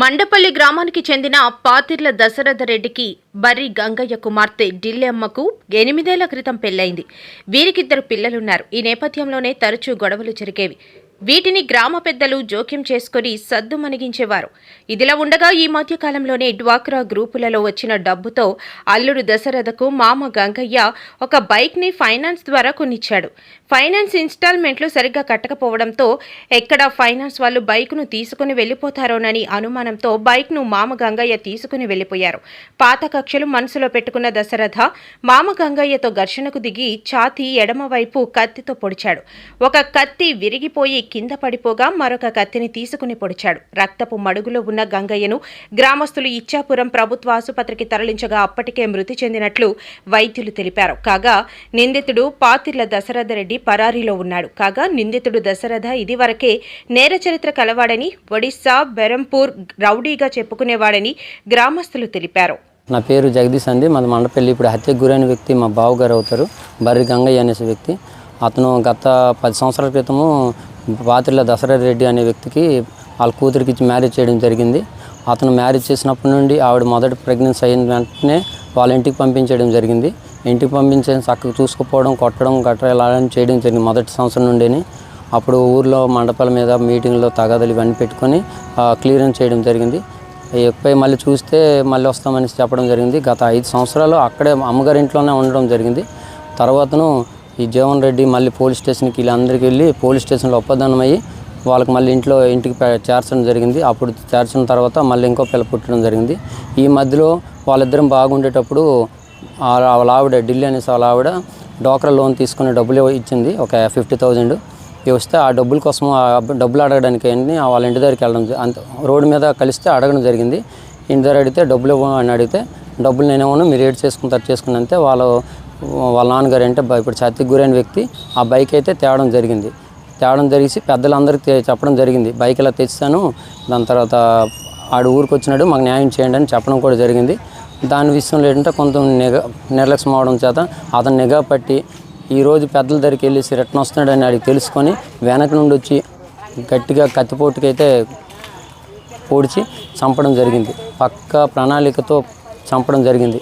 మండపల్లి గ్రామానికి చెందిన పాతిర్ల దశరథ రెడ్డికి బర్రి గంగయ్య కుమార్తె డిల్లెమ్మకు ఎనిమిదేళ్ళ క్రితం పెళ్ళైంది వీరికిద్దరు పిల్లలున్నారు. ఈ నేపథ్యంలోనే తరచూ గొడవలు జరిగేవి. వీటిని గ్రామ పెద్దలు జోక్యం చేసుకుని సద్దు మణిగించేవారు. ఇదిలా ఉండగా ఈ మధ్యకాలంలోనే డ్వాక్రా గ్రూపులలో వచ్చిన డబ్బుతో అల్లుడు దశరథకు మామ గంగయ్య ఒక బైక్ని ఫైనాన్స్ ద్వారా కొనిచ్చాడు. ఫైనాన్స్ ఇన్స్టాల్మెంట్లు సరిగ్గా కట్టకపోవడంతో ఎక్కడ ఫైనాన్స్ వాళ్ళు బైక్ను తీసుకుని వెళ్ళిపోతారోనని అనుమానంతో బైక్ను మామ గంగయ్య తీసుకుని వెళ్ళిపోయారు. పాత కక్షలు మనసులో పెట్టుకున్న దశరథ మామ గంగయ్యతో ఘర్షణకు దిగి ఛాతీ ఎడమవైపు కత్తితో పొడిచాడు. ఒక కత్తి విరిగిపోయి కింద పడిపోగా మరొక కత్తిని తీసుకుని పొడిచాడు. రక్తపు మడుగులో ఉన్న గంగయ్యను గ్రామస్తులు ఇచ్చాపురం ప్రభుత్వ ఆసుపత్రికి తరలించగా అప్పటికే మృతి చెందినట్లు వైద్యులు తెలిపారు. కాగా నిందితుడు పాతిర్ల దశరథ రెడ్డి పరారీలో ఉన్నాడు. కాగా నిందితుడు దశరథ ఇదివరకే నేర చరిత్ర కలవాడని ఒడిశా బెరంపూర్ రౌడీగా చెప్పుకునేవాడని గ్రామస్తులు తెలిపారు. నా పేరు జగదీష్ అంది. మన మండపల్లి. ఇప్పుడు హత్యకు గురైన వ్యక్తి మా బావగారు అవుతారు. బర్రి గంగయ్య అనేసి వ్యక్తి. అతను గత పది సంవత్సరాల క్రితము పాత్రల దసరా రెడ్డి అనే వ్యక్తికి వాళ్ళ కూతురికి ఇచ్చి మ్యారేజ్ చేయడం జరిగింది. అతను మ్యారేజ్ చేసినప్పటి నుండి ఆవిడ మొదటి ప్రెగ్నెన్సీ అయిన వెంటనే వాళ్ళ ఇంటికి పంపించడం జరిగింది. ఇంటికి పంపించే చక్కగా చూసుకుపోవడం కొట్టడం గట్రా ఇలా చేయడం జరిగింది మొదటి సంవత్సరం నుండిని. అప్పుడు ఊర్లో మండపాల మీద మీటింగ్లో తగదలు ఇవన్నీ పెట్టుకొని క్లియరెన్స్ చేయడం జరిగింది. ఎక్కువ మళ్ళీ చూస్తే మళ్ళీ వస్తామని చెప్పడం జరిగింది. గత ఐదు సంవత్సరాలు అక్కడే అమ్మగారి ఇంట్లోనే ఉండడం జరిగింది. తర్వాతను ఈ జీవన్ రెడ్డి మళ్ళీ పోలీస్ స్టేషన్కి వీళ్ళందరికీ వెళ్ళి పోలీస్ స్టేషన్లో ఒప్పందనం అయ్యి వాళ్ళకి మళ్ళీ ఇంట్లో ఇంటికి చేర్చడం జరిగింది. అప్పుడు చేర్చిన తర్వాత మళ్ళీ ఇంకో పిల్ల పుట్టడం జరిగింది. ఈ మధ్యలో వాళ్ళిద్దరం బాగుండేటప్పుడు వాళ్ళ ఆవిడ ఢిల్లీ అనేసి వాళ్ళ ఆవిడ డోక్రా లోన్ తీసుకునే డబ్బులు ఇచ్చింది. ఒక ఫిఫ్టీ థౌజండ్. వస్తే ఆ డబ్బుల కోసం ఆ డబ్బులు అడగడానికి అన్నీ వాళ్ళ ఇంటి దగ్గరికి వెళ్ళడం అంత రోడ్డు మీద కలిస్తే అడగడం జరిగింది. ఇంటి దగ్గర అడిగితే డబ్బులు ఇవ్వ అని అడిగితే డబ్బులు నేనేమో మీరు ఏడు చేసుకుంటారు చేసుకుని అంతే వాళ్ళు వాళ్ళ నాన్నగారు అంటే ఇప్పుడు ఛాతీకి గురైన వ్యక్తి ఆ బైక్ అయితే తేవడం జరిగింది. తేవడం జరిగి పెద్దలందరికీ చెప్పడం జరిగింది. బైక్ ఇలా తెచ్చాను దాని తర్వాత ఆడు ఊరికి వచ్చినాడు మాకు న్యాయం చేయండి అని చెప్పడం కూడా జరిగింది. దాని విషయంలో ఏంటంటే కొంత నిఘా నిర్లక్ష్యం అవడం చేత అతను నిఘా పట్టి ఈరోజు పెద్దల దగ్గరికి వెళ్ళేసి రిటర్న్ వస్తున్నాడని ఆడికి తెలుసుకొని వెనక నుండి వచ్చి గట్టిగా కత్తిపోటుకైతే పొడిచి చంపడం జరిగింది. పక్క ప్రణాళికతో చంపడం జరిగింది.